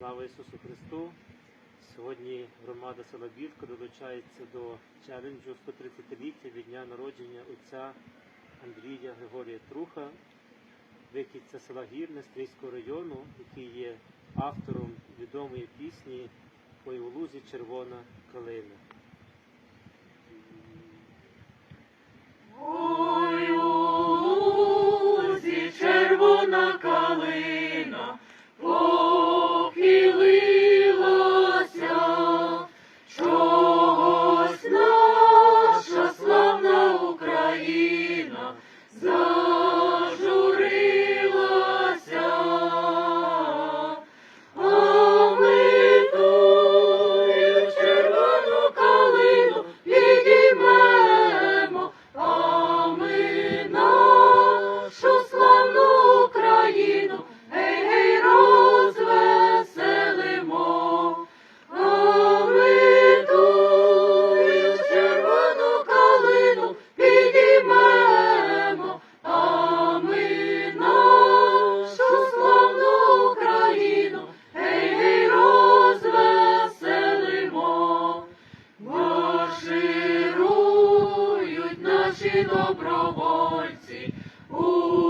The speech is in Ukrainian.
Слава Ісусу Христу! Сьогодні громада села Білка долучається до челенджу 130-ліття від дня народження отця Андрія Григорія Труха, вихідця села Гірне Стрийського району, який є автором відомої пісні «Ой у лузі червона калина. добровольці. У